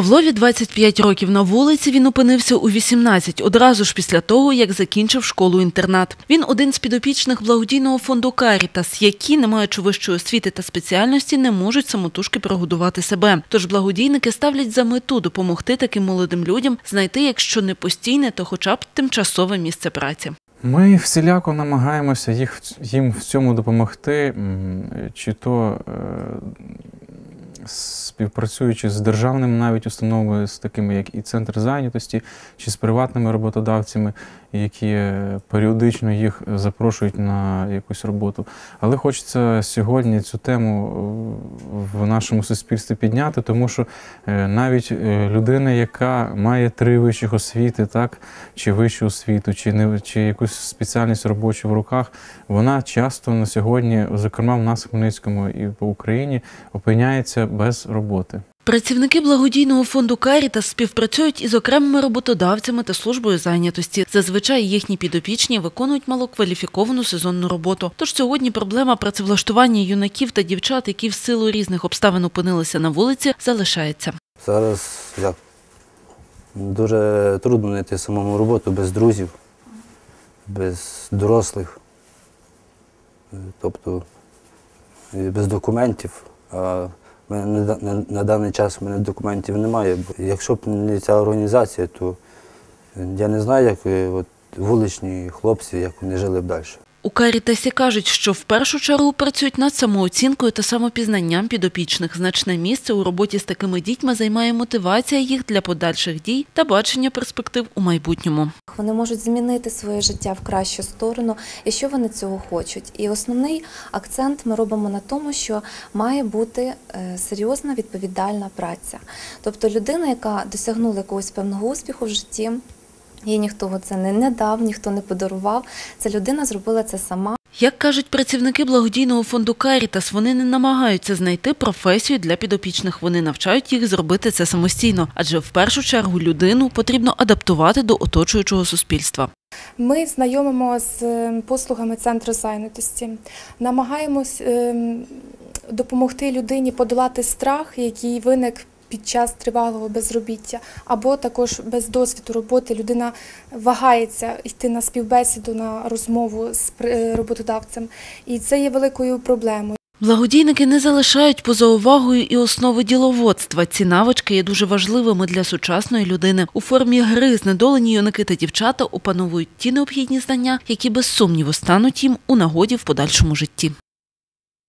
Павлові 25 років на вулиці. Він опинився у 18, одразу ж після того, як закінчив школу-інтернат. Він один з підопічних благодійного фонду Карітас, які, не маючи вищої освіти та спеціальності, не можуть самотужки прогодувати себе. Тож благодійники ставлять за мету допомогти таким молодим людям знайти, якщо не постійне, то хоча б тимчасове місце праці. Ми всіляко намагаємося їх, їм в цьому допомогти, чи то е, співпрацюючи з державними навіть установами, з такими як і центр зайнятості, чи з приватними роботодавцями, які е, періодично їх запрошують на якусь роботу. Але хочеться сьогодні цю тему е, в нашому суспільстві підняти, тому що е, навіть людина, яка має три вищих освіти, так, чи вищу освіту, чи, не, чи якусь спеціальність робочу в руках, вона часто на сьогодні, зокрема в нас в Хмельницькому і по Україні, опиняється без роботи. Працівники благодійного фонду Карітас співпрацюють із окремими роботодавцями та службою зайнятості. Зазвичай їхні підопічні виконують малокваліфіковану сезонну роботу. Тож сьогодні проблема працевлаштування юнаків та дівчат, які в силу різних обставин опинилися на вулиці, залишається. Зараз як дуже трудно знайти самому роботу без друзів, без дорослих, тобто без документів. А на, на, на даний час в мене документів немає. Якщо б не ця організація, то я не знаю, як е, от, вуличні хлопці, як вони жили б далі. У Карітасі кажуть, що в першу чергу працюють над самооцінкою та самопізнанням підопічних. Значне місце у роботі з такими дітьми займає мотивація їх для подальших дій та бачення перспектив у майбутньому. Вони можуть змінити своє життя в кращу сторону, якщо вони цього хочуть. І основний акцент ми робимо на тому, що має бути е, серйозна відповідальна праця. Тобто людина, яка досягнула якогось певного успіху в житті, їй ніхто це не, не дав, ніхто не подарував. Ця людина зробила це сама. Як кажуть працівники благодійного фонду Карітас, вони не намагаються знайти професію для підопічних. Вони навчають їх зробити це самостійно, адже в першу чергу людину потрібно адаптувати до оточуючого суспільства. Ми знайомимо з е, послугами центру зайнятості, намагаємось ем, допомогти людині подолати страх, який виник під час тривалого безробіття, або також без досвіду роботи людина вагається йти на співбесіду, на розмову з е, роботодавцем, і це є великою проблемою. Благодійники не залишають поза увагою і основи діловодства. Ці навички є дуже важливими для сучасної людини. У формі гри знедолені юнаки та дівчата опановують ті необхідні знання, які без сумніву стануть їм у нагоді в подальшому житті.